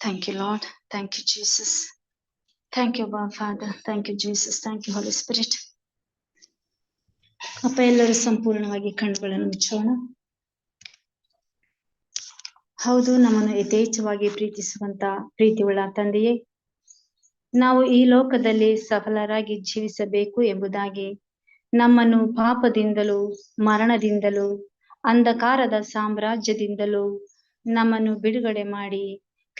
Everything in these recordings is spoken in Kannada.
Thank you, Lord. Thank you, Jesus. Thank you, Abba Father. Thank you, Jesus. Thank you, Holy Spirit. ಅಪ್ಪ ಎಲ್ಲರೂ ಸಂಪೂರ್ಣವಾಗಿ ಕಣ್ಣುಗಳನ್ನು ಮುಚ್ಚೋಣ ಹೌದು ನಮ್ಮನ್ನು ಯಥೇಚ್ಛವಾಗಿ ಪ್ರೀತಿಸುವಂತ ಪ್ರೀತಿಯುಳ್ಳ ತಂದೆಯೇ ನಾವು ಈ ಲೋಕದಲ್ಲಿ ಸಫಲರಾಗಿ ಜೀವಿಸಬೇಕು ಎಂಬುದಾಗಿ ನಮ್ಮನ್ನು ಪಾಪದಿಂದಲೂ ಮರಣದಿಂದಲೂ ಅಂಧಕಾರದ ಸಾಮ್ರಾಜ್ಯದಿಂದಲೂ ನಮ್ಮನ್ನು ಬಿಡುಗಡೆ ಮಾಡಿ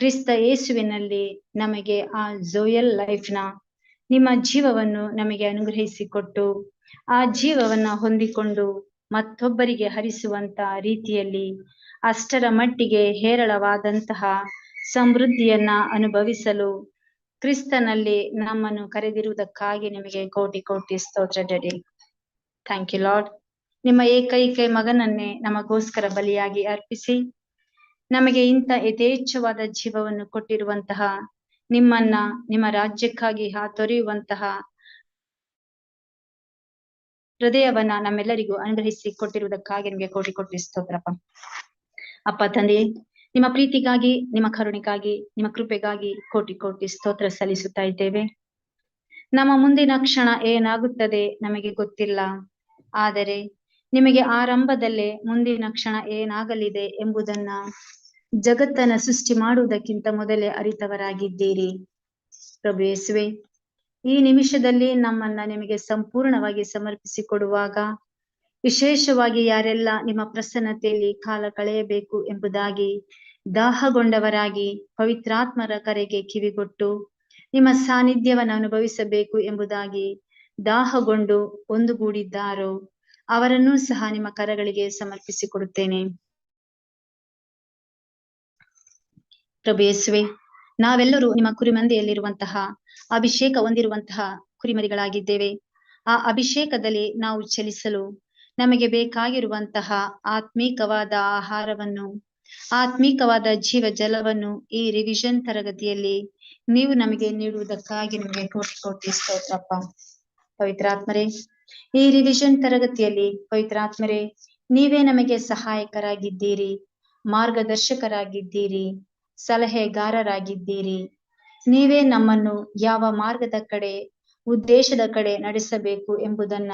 ಕ್ರಿಸ್ತ ಯೇಸುವಿನಲ್ಲಿ ನಮಗೆ ಆ ಜೋಯಲ್ ಲೈಫ್ನ ನಿಮ್ಮ ಜೀವವನ್ನು ನಮಗೆ ಅನುಗ್ರಹಿಸಿಕೊಟ್ಟು, ಆ ಜೀವವನ್ನ ಹೊಂದಿಕೊಂಡು ಮತ್ತೊಬ್ಬರಿಗೆ ಹರಿಸುವಂತ ರೀತಿಯಲ್ಲಿ ಅಷ್ಟರ ಮಟ್ಟಿಗೆ ಹೇರಳವಾದಂತಹ ಸಮೃದ್ಧಿಯನ್ನ ಅನುಭವಿಸಲು ಕ್ರಿಸ್ತನಲ್ಲಿ ನಮ್ಮನ್ನು ಕರೆದಿರುವುದಕ್ಕಾಗಿ ನಿಮಗೆ ಕೋಟಿ ಕೋಟಿ ಸ್ತೋತ್ರ ಡಡಿ. ಥ್ಯಾಂಕ್ ಯು ಲಾರ್ಡ್ ನಿಮ್ಮ ಏಕೈಕ ಮಗನನ್ನೇ ನಮಗೋಸ್ಕರ ಬಲಿಯಾಗಿ ಅರ್ಪಿಸಿ. ನಮಗೆ ಇಂಥ ಯಥೇಚ್ಛವಾದ ಜೀವವನ್ನು ಕೊಟ್ಟಿರುವಂತಹ ನಿಮ್ಮನ್ನ, ನಿಮ್ಮ ರಾಜ್ಯಕ್ಕಾಗಿ ಹಾತೊರೆಯುವಂತಹ ಹೃದಯವನ್ನ ನಮ್ಮೆಲ್ಲರಿಗೂ ಅನುಗ್ರಹಿಸಿ ಕೊಟ್ಟಿರುವುದಕ್ಕಾಗಿ ನಿಮಗೆ ಕೋಟಿ ಕೋಟಿ ಸ್ತೋತ್ರಪ್ಪ. ಅಪ್ಪ ತಂದೆ, ನಿಮ್ಮ ಪ್ರೀತಿಗಾಗಿ, ನಿಮ್ಮ ಕರುಣಿಗಾಗಿ, ನಿಮ್ಮ ಕೃಪೆಗಾಗಿ ಕೋಟಿ ಕೋಟಿ ಸ್ತೋತ್ರ ಸಲ್ಲಿಸುತ್ತಾ ಇದ್ದೇವೆ. ನಮ್ಮ ಮುಂದಿನ ಕ್ಷಣ ಏನಾಗುತ್ತದೆ ನಮಗೆ ಗೊತ್ತಿಲ್ಲ. ಆದರೆ ನಿಮಗೆ ಆರಂಭದಲ್ಲೇ ಮುಂದಿನ ಕ್ಷಣ ಏನಾಗಲಿದೆ ಎಂಬುದನ್ನ ಜಗತ್ತನ್ನ ಸೃಷ್ಟಿ ಮಾಡುವುದಕ್ಕಿಂತ ಮೊದಲೇ ಅರಿತವರಾಗಿದ್ದೀರಿ. ಪ್ರಭು ಯೇಸುವೆ, ಈ ನಿಮಿಷದಲ್ಲಿ ನಮ್ಮನ್ನ ನಿಮಗೆ ಸಂಪೂರ್ಣವಾಗಿ ಸಮರ್ಪಿಸಿಕೊಡುವಾಗ ವಿಶೇಷವಾಗಿ ಯಾರೆಲ್ಲ ನಿಮ್ಮ ಪ್ರಸನ್ನತೆಯಲ್ಲಿ ಕಾಲ ಕಳೆಯಬೇಕು ಎಂಬುದಾಗಿ, ದಾಹಗೊಂಡವರಾಗಿ ಪವಿತ್ರಾತ್ಮರ ಕರೆಗೆ ಕಿವಿಗೊಟ್ಟು ನಿಮ್ಮ ಸಾನ್ನಿಧ್ಯವನ್ನು ಅನುಭವಿಸಬೇಕು ಎಂಬುದಾಗಿ ದಾಹಗೊಂಡು ಒಂದುಗೂಡಿದ್ದಾರೋ ಅವರನ್ನೂ ಸಹ ನಿಮ್ಮ ಕರಗಳಿಗೆ ಸಮರ್ಪಿಸಿಕೊಡುತ್ತೇನೆ. ಪ್ರಭು ಯೇಸುವೆ ನಾವೆಲ್ಲರೂ ನಿಮ್ಮ ಕುರಿಮಂದೆಯಲ್ಲಿರುವಂತಹ, ಅಭಿಷೇಕ ಹೊಂದಿರುವಂತಹ ಕುರಿಮರಿಗಳಾಗಿದ್ದೇವೆ. ಆ ಅಭಿಷೇಕದಲ್ಲಿ ನಾವು ಚಲಿಸಲು ನಮಗೆ ಬೇಕಾಗಿರುವಂತಹ ಆತ್ಮೀಕವಾದ ಆಹಾರವನ್ನು, ಆತ್ಮೀಕವಾದ ಜೀವ ಜಲವನ್ನು ಈ ರಿವಿಷನ್ ತರಗತಿಯಲ್ಲಿ ನೀವು ನಮಗೆ ನೀಡುವುದಕ್ಕಾಗಿ ನಿಮಗೆ ಕೋಟಿ ಕೋಟಿ ಸ್ತೋತ್ರಪ್ಪ. ಪವಿತ್ರಾತ್ಮರೇ, ಈ ರಿವಿಷನ್ ತರಗತಿಯಲ್ಲಿ ಪವಿತ್ರಾತ್ಮರೇ, ನೀವೇ ನಮಗೆ ಸಹಾಯಕರಾಗಿದ್ದೀರಿ, ಮಾರ್ಗದರ್ಶಕರಾಗಿದ್ದೀರಿ. ಸಲಹೆಗಾರರಾಗಿದ್ದೀರಿ. ನೀವೇ ನಮ್ಮನ್ನು ಯಾವ ಮಾರ್ಗದ ಕಡೆ, ಉದ್ದೇಶದ ಕಡೆ ನಡೆಸಬೇಕು ಎಂಬುದನ್ನ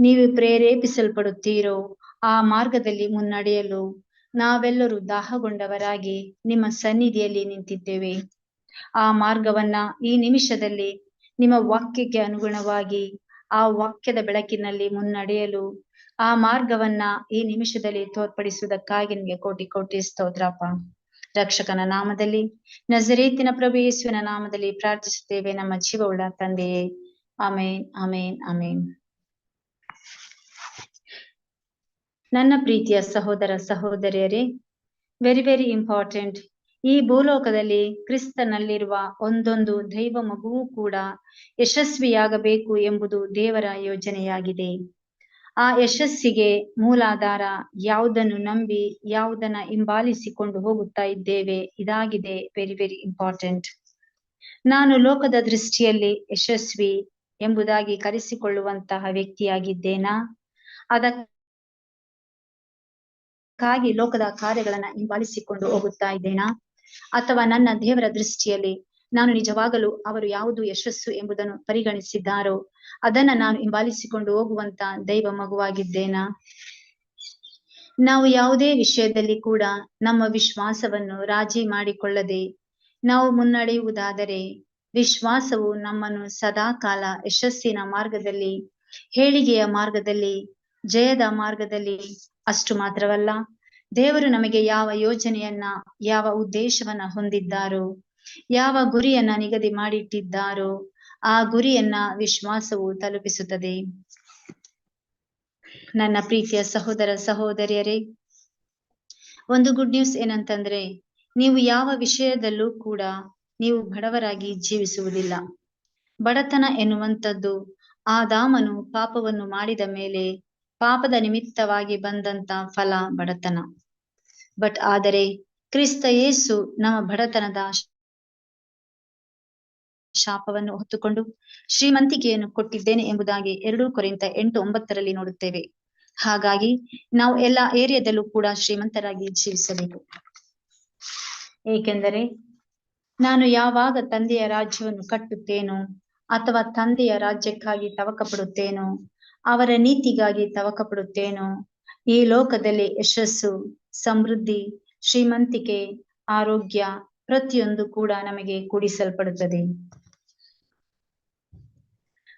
ನೀವು ಪ್ರೇರೇಪಿಸಲ್ಪಡುತ್ತೀರೋ, ಆ ಮಾರ್ಗದಲ್ಲಿ ಮುನ್ನಡೆಯಲು ನಾವೆಲ್ಲರೂ ದಾಹಗೊಂಡವರಾಗಿ ನಿಮ್ಮ ಸನ್ನಿಧಿಯಲ್ಲಿ ನಿಂತಿದ್ದೇವೆ. ಆ ಮಾರ್ಗವನ್ನ ಈ ನಿಮಿಷದಲ್ಲಿ ನಿಮ್ಮ ವಾಕ್ಯಕ್ಕೆ ಅನುಗುಣವಾಗಿ ಆ ವಾಕ್ಯದ ಬೆಳಕಿನಲ್ಲಿ ಮುನ್ನಡೆಯಲು ಆ ಮಾರ್ಗವನ್ನ ಈ ನಿಮಿಷದಲ್ಲಿ ತೋರ್ಪಡಿಸುವುದಕ್ಕಾಗಿ ನಿಮಗೆ ಕೋಟಿ ಕೋಟಿ ಸ್ತೋತ್ರಪ್ಪ. ರಕ್ಷಕನ ನಾಮದಲ್ಲಿ, ನಜರೇತಿನ ಪ್ರಭು ಯೇಸುವಿನ ನಾಮದಲ್ಲಿ ಪ್ರಾರ್ಥಿಸುತ್ತೇವೆ ನಮ್ಮ ಜೀವವುಳ್ಳ ತಂದೆಯೇ. ಅಮೇನ್ ಅಮೇನ್ ಅಮೇನ್ ನನ್ನ ಪ್ರೀತಿಯ ಸಹೋದರ ಸಹೋದರಿಯರೇ ವೆರಿ ವೆರಿ ಇಂಪಾರ್ಟೆಂಟ್ ಈ ಭೂಲೋಕದಲ್ಲಿ ಕ್ರಿಸ್ತನಲ್ಲಿರುವ ಒಂದೊಂದು ದೈವ ಮಗುವೂ ಕೂಡ ಯಶಸ್ವಿಯಾಗಬೇಕು ಎಂಬುದು ದೇವರ ಯೋಜನೆಯಾಗಿದೆ. ಆ ಯಶಸ್ಸಿಗೆ ಮೂಲಾಧಾರ ಯಾವುದನ್ನು ನಂಬಿ, ಯಾವುದನ್ನ ಹಿಂಬಾಲಿಸಿಕೊಂಡು ಹೋಗುತ್ತಾ ಇದ್ದೇವೆ, ಇದಾಗಿದೆ ವೆರಿ ವೆರಿ ಇಂಪಾರ್ಟೆಂಟ್ ನಾನು ಲೋಕದ ದೃಷ್ಟಿಯಲ್ಲಿ ಯಶಸ್ವಿ ಎಂಬುದಾಗಿ ಕರೆಸಿಕೊಳ್ಳುವಂತಹ ವ್ಯಕ್ತಿಯಾಗಿದ್ದೇನಾ? ಅದಕ್ಕಾಗಿ ಲೋಕದ ಕಾರ್ಯಗಳನ್ನ ಹಿಂಬಾಲಿಸಿಕೊಂಡು ಹೋಗುತ್ತಾ ಇದ್ದೇನಾ? ಅಥವಾ ನನ್ನ ದೇವರ ದೃಷ್ಟಿಯಲ್ಲಿ ನಾನು ನಿಜವಾಗಲೂ ಅವರು ಯಾವುದು ಯಶಸ್ಸು ಎಂಬುದನ್ನು ಪರಿಗಣಿಸಿದ್ದಾರೋ, ಅದನ್ನ ನಾನು ಹಿಂಬಾಲಿಸಿಕೊಂಡು ಹೋಗುವಂತ ದೈವ ಮಗುವಾಗಿದ್ದೇನಾ? ನಾವು ಯಾವುದೇ ವಿಷಯದಲ್ಲಿ ಕೂಡ ನಮ್ಮ ವಿಶ್ವಾಸವನ್ನು ರಾಜಿ ಮಾಡಿಕೊಳ್ಳದೆ, ನಾವು ಮುನ್ನಡೆಯುವುದಾದರೆ ವಿಶ್ವಾಸವು ನಮ್ಮನ್ನು ಸದಾಕಾಲ ಯಶಸ್ಸಿನ ಮಾರ್ಗದಲ್ಲಿ, ಹೇಳಿಗೆಯ ಮಾರ್ಗದಲ್ಲಿ, ಜಯದ ಮಾರ್ಗದಲ್ಲಿ ಅಷ್ಟು ಮಾತ್ರವಲ್ಲ. ದೇವರು ನಮಗೆ ಯಾವ ಯೋಜನೆಯನ್ನ, ಯಾವ ಉದ್ದೇಶವನ್ನ ಹೊಂದಿದ್ದಾರೋ ಯಾವ ಗುರಿಯನ್ನ ನಿಗದಿ ಮಾಡಿಟ್ಟಿದ್ದಾರೋ ಆ ಗುರಿಯನ್ನ ವಿಶ್ವಾಸವು ತಲುಪಿಸುತ್ತದೆ. ನನ್ನ ಪ್ರೀತಿಯ ಸಹೋದರ ಸಹೋದರಿಯರೇ, ಒಂದು ಗುಡ್ ನ್ಯೂಸ್ ಏನಂತಂದ್ರೆ, ನೀವು ಯಾವ ವಿಷಯದಲ್ಲೂ ಕೂಡ ನೀವು ಬಡವರಾಗಿ ಜೀವಿಸುವುದಿಲ್ಲ. ಬಡತನ ಎನ್ನುವಂಥದ್ದು ಆದಾಮನು ಪಾಪವನ್ನು ಮಾಡಿದ ಮೇಲೆ ಪಾಪದ ನಿಮಿತ್ತವಾಗಿ ಬಂದಂತ ಫಲ ಬಡತನ. ಬಟ್ ಆದರೆ ಕ್ರಿಸ್ತ ಯೇಸು ನಮ್ಮ ಬಡತನದ ಶಾಪವನ್ನು ಹೊತ್ತುಕೊಂಡು ಶ್ರೀಮಂತಿಕೆಯನ್ನು ಕೊಟ್ಟಿದ್ದೇನೆ ಎಂಬುದಾಗಿ ಎರಡು ಕೊರಿಂತ ಎಂಟು ಒಂಬತ್ತರಲ್ಲಿ ನೋಡುತ್ತೇವೆ. ಹಾಗಾಗಿ ನಾವು ಎಲ್ಲಾ ಏರಿಯಾದಲ್ಲೂ ಕೂಡ ಶ್ರೀಮಂತರಾಗಿ ಜೀವಿಸಬೇಕು. ಏಕೆಂದರೆ ನಾನು ಯಾವಾಗ ತಂದೆಯ ರಾಜ್ಯವನ್ನು ಕಟ್ಟುತ್ತೇನೋ ಅಥವಾ ತಂದೆಯ ರಾಜ್ಯಕ್ಕಾಗಿ ತವಕ ಪಡುತ್ತೇನೋ ಅವರ ನೀತಿಗಾಗಿ ತವಕ ಪಡುತ್ತೇನೋ ಈ ಲೋಕದಲ್ಲಿ ಯಶಸ್ಸು, ಸಮೃದ್ಧಿ, ಶ್ರೀಮಂತಿಕೆ, ಆರೋಗ್ಯ ಪ್ರತಿಯೊಂದು ಕೂಡ ನಮಗೆ ಕೂಡಿಸಲ್ಪಡುತ್ತದೆ.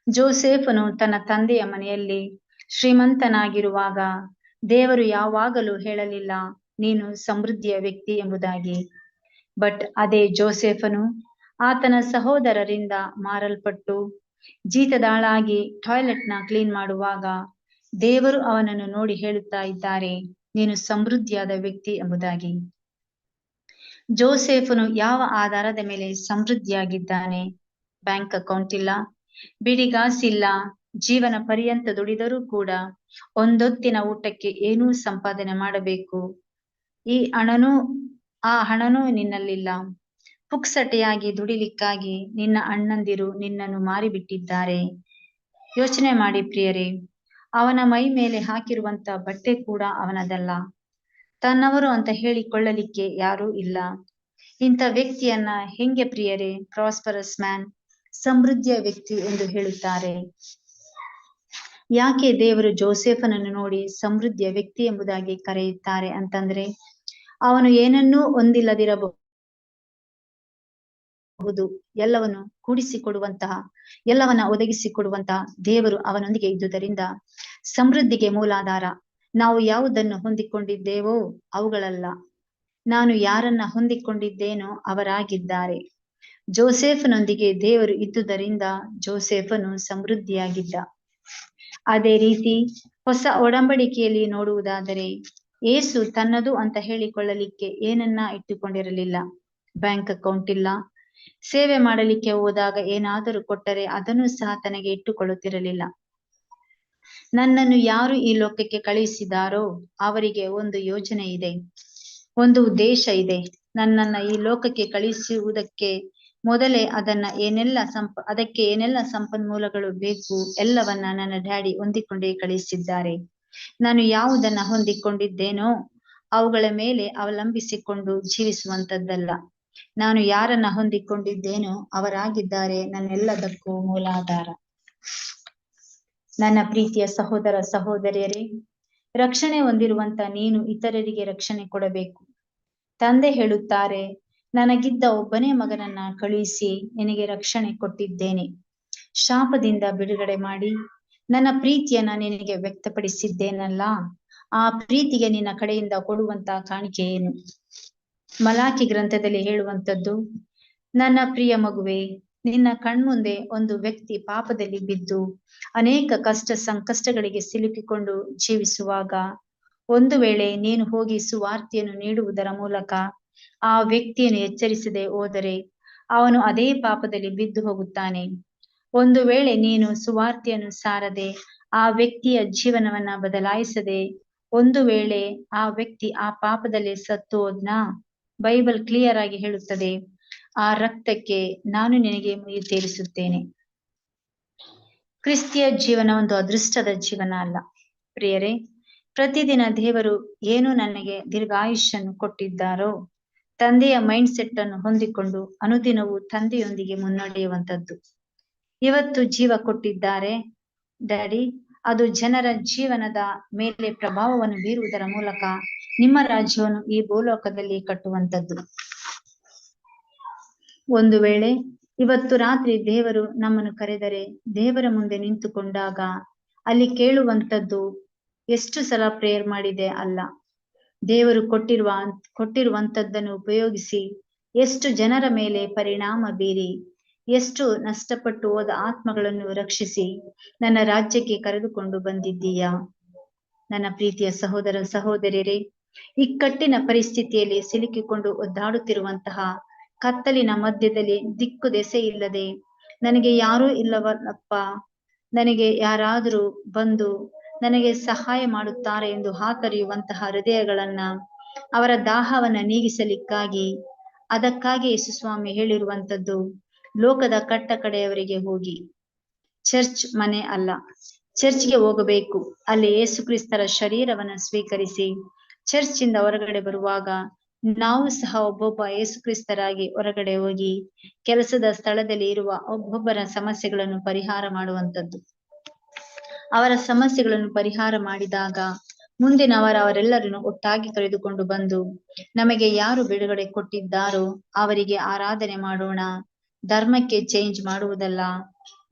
ಜೋಸೆಫನು ತನ್ನ ತಂದೆಯ ಮನೆಯಲ್ಲಿ ಶ್ರೀಮಂತನಾಗಿರುವಾಗ, ದೇವರು ಯಾವಾಗಲೂ ಹೇಳಲಿಲ್ಲ, ನೀನು ಸಮೃದ್ಧಿಯ ವ್ಯಕ್ತಿ ಎಂಬುದಾಗಿ. ಬಟ್ ಅದೇ ಜೋಸೆಫನು ಆತನ ಸಹೋದರರಿಂದ ಮಾರಲ್ಪಟ್ಟು ಜೀತದಾಳಾಗಿ ಟಾಯ್ಲೆಟ್ನ ಕ್ಲೀನ್ ಮಾಡುವಾಗ, ದೇವರು ಅವನನ್ನು ನೋಡಿ ಹೇಳುತ್ತಾ ಇದ್ದಾರೆ, ನೀನು ಸಮೃದ್ಧಿಯಾದ ವ್ಯಕ್ತಿ ಎಂಬುದಾಗಿ. ಜೋಸೆಫನು ಯಾವ ಆಧಾರದ ಮೇಲೆ ಸಮೃದ್ಧಿಯಾಗಿದ್ದಾನೆ? ಬ್ಯಾಂಕ್ ಅಕೌಂಟ್ ಇಲ್ಲ ಬಿಡಿಗಾಸಿಲ್ಲ ಜೀವನ ಪರ್ಯಂತ ದುಡಿದರೂ ಕೂಡ ಒಂದೊತ್ತಿನ ಊಟಕ್ಕೆ ಏನೂ ಸಂಪಾದನೆ ಮಾಡಬೇಕು. ಈ ಹಣನೂ, ಆ ಹಣನೂ ನಿನ್ನಲ್ಲಿಲ್ಲ. ಪುಕ್ಸಟೆಯಾಗಿ ದುಡಿಲಿಕ್ಕಾಗಿ ನಿನ್ನ ಅಣ್ಣಂದಿರು ನಿನ್ನನ್ನು ಮಾರಿಬಿಟ್ಟಿದ್ದಾರೆ. ಯೋಚನೆ ಮಾಡಿ ಪ್ರಿಯರೇ, ಅವನ ಮೈ ಮೇಲೆ ಹಾಕಿರುವಂತ ಬಟ್ಟೆ ಕೂಡ ಅವನದಲ್ಲ. ತನ್ನವರು ಅಂತ ಹೇಳಿಕೊಳ್ಳಲಿಕ್ಕೆ ಯಾರೂ ಇಲ್ಲ. ಇಂಥ ವ್ಯಕ್ತಿಯನ್ನ ಹೆಂಗೆ ಪ್ರಿಯರೇ ಪ್ರಾಸ್ಪರಸ್ ಮ್ಯಾನ್ ಸಮೃದ್ಧಿಯ ವ್ಯಕ್ತಿ ಎಂದು ಹೇಳುತ್ತಾರೆ. ಯಾಕೆ ದೇವರು ಜೋಸೆಫನನ್ನು ನೋಡಿ ಸಮೃದ್ಧಿಯ ವ್ಯಕ್ತಿ ಎಂಬುದಾಗಿ ಕರೆಯುತ್ತಾರೆ ಅಂತಂದ್ರೆ, ಅವನು ಏನನ್ನೂ ಹೊಂದಿಲ್ಲದಿರಬಹುದು. ಎಲ್ಲವನ್ನು ಕೂಡಿಸಿಕೊಡುವಂತಹ, ಎಲ್ಲವನ್ನ ಒದಗಿಸಿಕೊಡುವಂತಹ ದೇವರು ಅವನೊಂದಿಗೆ ಇದ್ದುದರಿಂದ ಸಮೃದ್ಧಿಗೆ ಮೂಲಾಧಾರ. ನಾವು ಯಾವುದನ್ನು ಹೊಂದಿಕೊಂಡಿದ್ದೇವೋ ಅವುಗಳಲ್ಲ. ನಾನು ಯಾರನ್ನ ಹೊಂದಿಕೊಂಡಿದ್ದೇನೋ ಅವರಾಗಿದ್ದಾರೆ. ಜೋಸೆಫ್ನೊಂದಿಗೆ ದೇವರು ಇದ್ದುದರಿಂದ ಜೋಸೆಫನು ಸಮೃದ್ಧಿಯಾಗಿದ್ದ. ಅದೇ ರೀತಿ ಹೊಸ ಒಡಂಬಡಿಕೆಯಲ್ಲಿ ನೋಡುವುದಾದರೆ ಏಸು ತನ್ನದು ಅಂತ ಹೇಳಿಕೊಳ್ಳಲಿಕ್ಕೆ ಏನನ್ನ ಇಟ್ಟುಕೊಂಡಿರಲಿಲ್ಲ. ಬ್ಯಾಂಕ್ ಅಕೌಂಟ್ ಇಲ್ಲ. ಸೇವೆ ಮಾಡಲಿಕ್ಕೆ ಹೋದಾಗ ಏನಾದರೂ ಕೊಟ್ಟರೆ ಅದನ್ನು ಸಹ ತನಗೆ ಇಟ್ಟುಕೊಳ್ಳುತ್ತಿರಲಿಲ್ಲ. ನನ್ನನ್ನು ಯಾರು ಈ ಲೋಕಕ್ಕೆ ಕಳುಹಿಸಿದಾರೋ ಅವರಿಗೆ ಒಂದು ಯೋಜನೆ ಇದೆ. ಒಂದು ಉದ್ದೇಶ ಇದೆ. ನನ್ನನ್ನ ಈ ಲೋಕಕ್ಕೆ ಕಳುಹಿಸುವುದಕ್ಕೆ ಮೊದಲೇ ಅದನ್ನ ಏನೆಲ್ಲ ಸಂಪ, ಅದಕ್ಕೆ ಏನೆಲ್ಲ ಸಂಪನ್ಮೂಲಗಳು ಬೇಕು ಎಲ್ಲವನ್ನ ನನ್ನ ಡ್ಯಾಡಿ ಹೊಂದಿಕೊಂಡೇ ಕಳಿಸಿದ್ದಾರೆ. ನಾನು ಯಾವುದನ್ನ ಹೊಂದಿಕೊಂಡಿದ್ದೇನೋ ಅವುಗಳ ಮೇಲೆ ಅವಲಂಬಿಸಿಕೊಂಡು ಜೀವಿಸುವಂತದ್ದಲ್ಲ. ನಾನು ಯಾರನ್ನ ಹೊಂದಿಕೊಂಡಿದ್ದೇನೋ ಅವರಾಗಿದ್ದಾರೆ, ನನ್ನೆಲ್ಲದಕ್ಕೂ ಮೂಲಾಧಾರ ನನ್ನ ಪ್ರೀತಿಯ ಸಹೋದರ ಸಹೋದರಿಯರೇ, ರಕ್ಷಣೆ ಹೊಂದಿರುವಂತ ನೀನು ಇತರರಿಗೆ ರಕ್ಷಣೆ ಕೊಡಬೇಕು. ತಂದೆ ಹೇಳುತ್ತಾರೆ ನನಗಿದ್ದ ಒಬ್ಬನೇ ಮಗನನ್ನ ಕಳುಹಿಸಿ ನಿನಗೆ ರಕ್ಷಣೆ ಕೊಟ್ಟಿದ್ದೇನೆ. ಶಾಪದಿಂದ ಬಿಡುಗಡೆ ಮಾಡಿ ನನ್ನ ಪ್ರೀತಿಯನ್ನ ನಿನಗೆ ವ್ಯಕ್ತಪಡಿಸಿದ್ದೇನಲ್ಲ, ಆ ಪ್ರೀತಿಗೆ ನಿನ್ನ ಕಡೆಯಿಂದ ಕೊಡುವಂತ ಕಾಣಿಕೆ ಏನು? ಮಲಾಖಿ ಗ್ರಂಥದಲ್ಲಿ ಹೇಳುವಂತದ್ದು ನನ್ನ ಪ್ರಿಯ ಮಗುವೆ, ನಿನ್ನ ಕಣ್ಮುಂದೆ ಒಂದು ವ್ಯಕ್ತಿ ಪಾಪದಲ್ಲಿ ಬಿದ್ದು ಅನೇಕ ಕಷ್ಟ ಸಂಕಷ್ಟಗಳಿಗೆ ಸಿಲುಕಿಕೊಂಡು ಜೀವಿಸುವಾಗ ಒಂದು ವೇಳೆ ನೀನು ಹೋಗಿ ಸುವಾರ್ತೆಯನ್ನು ನೀಡುವುದರ ಮೂಲಕ ಆ ವ್ಯಕ್ತಿಯನ್ನು ಎಚ್ಚರಿಸದೆ ಹೋದರೆ ಅವನು ಅದೇ ಪಾಪದಲ್ಲಿ ಬಿದ್ದು ಹೋಗುತ್ತಾನೆ. ಒಂದು ವೇಳೆ ನೀನು ಸುವಾರ್ತೆಯನ್ನು ಸಾರದೆ ಆ ವ್ಯಕ್ತಿಯ ಜೀವನವನ್ನ ಬದಲಾಯಿಸದೆ ಒಂದು ವೇಳೆ ಆ ವ್ಯಕ್ತಿ ಆ ಪಾಪದಲ್ಲಿ ಸತ್ತು ಹೋದ್ನ? ಬೈಬಲ್ ಕ್ಲಿಯರ್ ಆಗಿ ಹೇಳುತ್ತದೆ, ಆ ರಕ್ತಕ್ಕೆ ನಾನು ನಿನಗೆ ಮುಯಿ ತೀರಿಸುತ್ತೇನೆ. ಕ್ರಿಸ್ತಿಯ ಜೀವನ ಒಂದು ಅದೃಷ್ಟದ ಜೀವನ ಅಲ್ಲ. ಪ್ರಿಯರೇ, ಪ್ರತಿದಿನ ದೇವರು ಏನು ನನಗೆ ದೀರ್ಘಾಯುಷ್ಯನ್ನು ಕೊಟ್ಟಿದ್ದಾರೋ ತಂದೆಯ ಮೈಂಡ್ ಸೆಟ್ ಅನ್ನು ಹೊಂದಿಕೊಂಡು ಅನುದಿನವೂ ತಂದೆಯೊಂದಿಗೆ ಮುನ್ನಡೆಯುವಂತದ್ದು ಇವತ್ತು ಜೀವ ಕೊಟ್ಟಿದ್ದಾರೆ. ಡ್ಯಾಡಿ ಅದು ಜನರ ಜೀವನದ ಮೇಲೆ ಪ್ರಭಾವವನ್ನು ಬೀರುವುದರ ಮೂಲಕ ನಿಮ್ಮ ರಾಜ್ಯವನ್ನು ಈ ಭೂಲೋಕದಲ್ಲಿ ಕಟ್ಟುವಂತದ್ದು ಒಂದು ವೇಳೆ ಇವತ್ತು ರಾತ್ರಿ ದೇವರು ನಮ್ಮನ್ನು ಕರೆದರೆ ದೇವರ ಮುಂದೆ ನಿಂತುಕೊಂಡಾಗ ಅಲ್ಲಿ ಕೇಳುವಂತದ್ದು ಎಷ್ಟು ಸಲ ಪ್ರೇಯರ್ ಮಾಡಿದೆ ಅಲ್ಲ. ದೇವರು ಕೊಟ್ಟಿರುವ ಕೊಟ್ಟಿರುವಂತದ್ದನ್ನು ಉಪಯೋಗಿಸಿ ಎಷ್ಟು ಜನರ ಮೇಲೆ ಪರಿಣಾಮ ಬೀರಿ, ಎಷ್ಟು ನಷ್ಟಪಟ್ಟು ಹೋದ ಆತ್ಮಗಳನ್ನು ರಕ್ಷಿಸಿ ನನ್ನ ರಾಜ್ಯಕ್ಕೆ ಕರೆದುಕೊಂಡು ಬಂದಿದ್ದೀಯಾ. ನನ್ನ ಪ್ರೀತಿಯ ಸಹೋದರ ಸಹೋದರಿಯರೇ ಇಕ್ಕಟ್ಟಿನ ಪರಿಸ್ಥಿತಿಯಲ್ಲಿ ಸಿಲುಕಿಕೊಂಡು ಒದ್ದಾಡುತ್ತಿರುವಂತಹ ಕತ್ತಲಿನ ಮಧ್ಯದಲ್ಲಿ ದಿಕ್ಕು ದೆಸೆ ಇಲ್ಲದೆ, ನನಗೆ ಯಾರೂ ಇಲ್ಲವಲ್ಲಪ್ಪ, ನನಗೆ ಯಾರಾದರೂ ಬಂದು ನನಗೆ ಸಹಾಯ ಮಾಡುತ್ತಾರೆ ಎಂದು ಹಾತರಿಯುವಂತಹ ಹೃದಯಗಳನ್ನ ಅವರ ದಾಹವನ್ನ ನೀಗಿಸಲಿಕ್ಕಾಗಿ ಅದಕ್ಕಾಗಿ ಯೇಸುಸ್ವಾಮಿ ಹೇಳಿರುವಂತದ್ದು ಲೋಕದ ಕಟ್ಟ ಕಡೆಯವರಿಗೆ ಹೋಗಿ. ಚರ್ಚ್ ಮನೆ ಅಲ್ಲ, ಚರ್ಚ್ಗೆ ಹೋಗಬೇಕು. ಅಲ್ಲಿ ಯೇಸು ಕ್ರಿಸ್ತರ ಶರೀರವನ್ನ ಸ್ವೀಕರಿಸಿ ಚರ್ಚ್ ಇಂದ ಹೊರಗಡೆ ಬರುವಾಗ ನಾವು ಸಹ ಒಬ್ಬೊಬ್ಬ ಯೇಸುಕ್ರಿಸ್ತರಾಗಿ ಹೊರಗಡೆ ಹೋಗಿ, ಕೆಲಸದ ಸ್ಥಳದಲ್ಲಿ ಇರುವ ಒಬ್ಬೊಬ್ಬರ ಸಮಸ್ಯೆಗಳನ್ನು ಪರಿಹಾರ ಮಾಡುವಂತದ್ದು ಅವರ ಸಮಸ್ಯೆಗಳನ್ನು ಪರಿಹಾರ ಮಾಡಿದಾಗ ಮುಂದಿನವರ ಅವರೆಲ್ಲರನ್ನು ಒಟ್ಟಾಗಿ ಕರೆದುಕೊಂಡು ಬಂದು, ನಮಗೆ ಯಾರು ಬಿಡುಗಡೆ ಕೊಟ್ಟಿದ್ದಾರೋ ಅವರಿಗೆ ಆರಾಧನೆ ಮಾಡೋಣ, ಧರ್ಮಕ್ಕೆ ಚೇಂಜ್ ಮಾಡುವುದಲ್ಲ,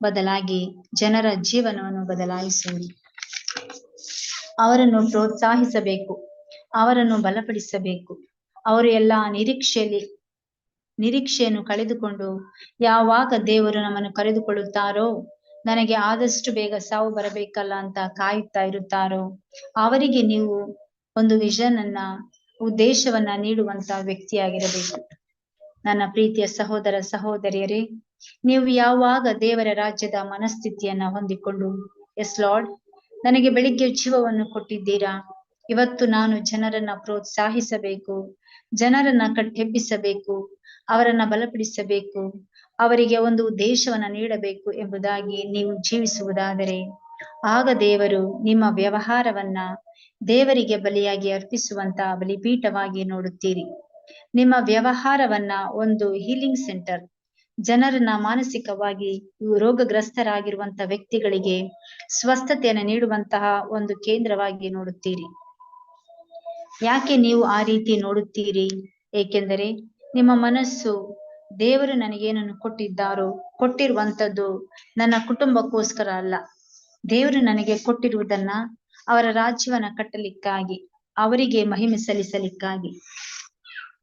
ಬದಲಾಗಿ ಜನರ ಜೀವನವನ್ನು ಬದಲಾಯಿಸೋಣ ಅವರನ್ನು ಪ್ರೋತ್ಸಾಹಿಸಬೇಕು, ಅವರನ್ನು ಬಲಪಡಿಸಬೇಕು. ಅವರು ಎಲ್ಲ ನಿರೀಕ್ಷೆಯಲ್ಲಿ, ನಿರೀಕ್ಷೆಯನ್ನು ಕಳೆದುಕೊಂಡು ಯಾವಾಗ ದೇವರು ನಮ್ಮನ್ನು ಕರೆದುಕೊಳ್ಳುತ್ತಾರೋ ನನಗೆ ಆದಷ್ಟು ಬೇಗ ಸಾವು ಬರಬೇಕಲ್ಲ ಅಂತ ಕಾಯುತ್ತಾ ಇರುತ್ತಾರೋ? ಅವರಿಗೆ ನೀವು ಒಂದು ವಿಷನ್ ಅನ್ನ, ಉದ್ದೇಶವನ್ನ ನೀಡುವಂತ ವ್ಯಕ್ತಿಯಾಗಿರಬೇಕು. ನನ್ನ ಪ್ರೀತಿಯ ಸಹೋದರ ಸಹೋದರಿಯರೇ, ನೀವು ಯಾವಾಗ ದೇವರ ರಾಜ್ಯದ ಮನಸ್ಥಿತಿಯನ್ನ ಹೊಂದಿಕೊಂಡು ಎಸ್ ಲಾರ್ಡ್ ನನಗೆ ಬೆಳಿಗ್ಗೆ ಜೀವವನ್ನು ಕೊಟ್ಟಿದ್ದೀರಾ? ಇವತ್ತು ನಾನು ಜನರನ್ನ ಪ್ರೋತ್ಸಾಹಿಸಬೇಕು, ಜನರನ್ನ ಕಟ್ಟೆಬ್ಬಿಸಬೇಕು ಅವರನ್ನ ಬಲಪಡಿಸಬೇಕು ಅವರಿಗೆ ಒಂದು ಉದ್ದೇಶವನ್ನ ನೀಡಬೇಕು ಎಂಬುದಾಗಿ ನೀವು ಜೀವಿಸುವುದಾದರೆ, ಆಗ ದೇವರು ನಿಮ್ಮ ವ್ಯವಹಾರವನ್ನ ದೇವರಿಗೆ ಬಲಿಯಾಗಿ ಅರ್ಪಿಸುವಂತ ಬಲಿಪೀಠವಾಗಿ ನೋಡುತ್ತೀರಿ. ನಿಮ್ಮ ವ್ಯವಹಾರವನ್ನ ಒಂದು ಹೀಲಿಂಗ್ ಸೆಂಟರ್ ಜನರನ್ನ ಮಾನಸಿಕವಾಗಿ ರೋಗಗ್ರಸ್ತರಾಗಿರುವಂತ ವ್ಯಕ್ತಿಗಳಿಗೆ ಸ್ವಸ್ಥತೆಯನ್ನು ನೀಡುವಂತಹ ಒಂದು ಕೇಂದ್ರವಾಗಿ ನೋಡುತ್ತೀರಿ. ಯಾಕೆ ನೀವು ಆ ರೀತಿ ನೋಡುತ್ತೀರಿ? ಏಕೆಂದರೆ ನಿಮ್ಮ ಮನಸ್ಸು ದೇವರು ನನಗೇನನ್ನು ಕೊಟ್ಟಿದ್ದಾರೋ ಕೊಟ್ಟಿರುವಂತದ್ದು ನನ್ನ ಕುಟುಂಬಕ್ಕೋಸ್ಕರ ಅಲ್ಲ. ದೇವರು ನನಗೆ ಕೊಟ್ಟಿರುವುದನ್ನ ಅವರ ರಾಜ್ಯವನ್ನ ಕಟ್ಟಲಿಕ್ಕಾಗಿ, ಅವರಿಗೆ ಮಹಿಮೆ ಸಲ್ಲಿಸಲಿಕ್ಕಾಗಿ.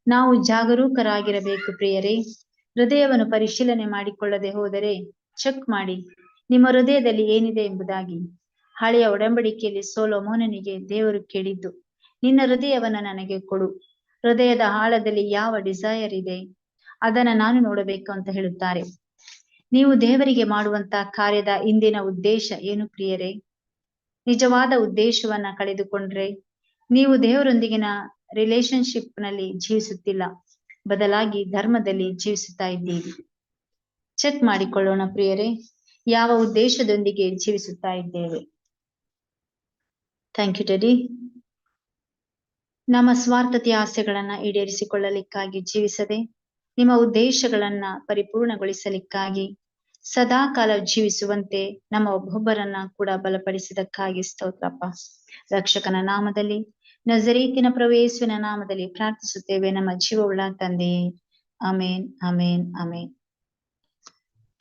ನಾವು ಜಾಗರೂಕರಾಗಿರಬೇಕು ಪ್ರಿಯರೇ. ಹೃದಯವನ್ನು ಪರಿಶೀಲನೆ ಮಾಡಿಕೊಳ್ಳದೆ ಹೋದರೆ ಚೆಕ್ ಮಾಡಿ, ನಿಮ್ಮ ಹೃದಯದಲ್ಲಿ ಏನಿದೆ ಎಂಬುದಾಗಿ. ಹಳೆಯ ಒಡಂಬಡಿಕೆಯಲ್ಲಿ ಸೋಲೋಮೋನನಿಗೆ ದೇವರು ಕೇಳಿದ್ದು, ನಿನ್ನ ಹೃದಯವನ್ನ ನನಗೆ ಕೊಡು. ಹೃದಯದ ಆಳದಲ್ಲಿ ಯಾವ ಡಿಸೈರ್ ಇದೆ? ಅದನ್ನ ನಾನು ನೋಡಬೇಕು ಅಂತ ಹೇಳುತ್ತಾರೆ. ನೀವು ದೇವರಿಗೆ ಮಾಡುವಂತ ಕಾರ್ಯದ ಇಂದಿನ ಉದ್ದೇಶ ಏನು ಪ್ರಿಯರೇ? ನಿಜವಾದ ಉದ್ದೇಶವನ್ನ ಕಳೆದುಕೊಂಡ್ರೆ ನೀವು ದೇವರೊಂದಿಗಿನ ರಿಲೇಶನ್ಶಿಪ್ನಲ್ಲಿ ಜೀವಿಸುತ್ತಿಲ್ಲ. ಬದಲಾಗಿ ಧರ್ಮದಲ್ಲಿ ಜೀವಿಸುತ್ತಾ ಇದ್ದೀರಿ. ಚೆಕ್ ಮಾಡಿಕೊಳ್ಳೋಣ ಪ್ರಿಯರೇ, ಯಾವ ಉದ್ದೇಶದೊಂದಿಗೆ ಜೀವಿಸುತ್ತಾ ಇದ್ದೇವೆ? ಥ್ಯಾಂಕ್ ಯು ಡೆಡಿ ನಮ್ಮ ಸ್ವಾರ್ಥತೆಯ ಆಸೆಗಳನ್ನ ಈಡೇರಿಸಿಕೊಳ್ಳಲಿಕ್ಕಾಗಿ ಜೀವಿಸದೆ ನಿಮ್ಮ ಉದ್ದೇಶಗಳನ್ನ ಪರಿಪೂರ್ಣಗೊಳಿಸಲಿಕ್ಕಾಗಿ ಸದಾಕಾಲ ಜೀವಿಸುವಂತೆ ನಮ್ಮ ಒಬ್ಬೊಬ್ಬರನ್ನ ಕೂಡ ಬಲಪಡಿಸಿದಕ್ಕಾಗಿ ಸ್ತೋತ್ರಪ್ಪ. ರಕ್ಷಕನ ನಾಮದಲ್ಲಿ, ನಜರೀತಿನ ಪ್ರವೇಶನ ನಾಮದಲ್ಲಿ ಪ್ರಾರ್ಥಿಸುತ್ತೇವೆ ನಮ್ಮ ಜೀವವುಳ್ಳ ತಂದೆಯೇ. Amen amen amen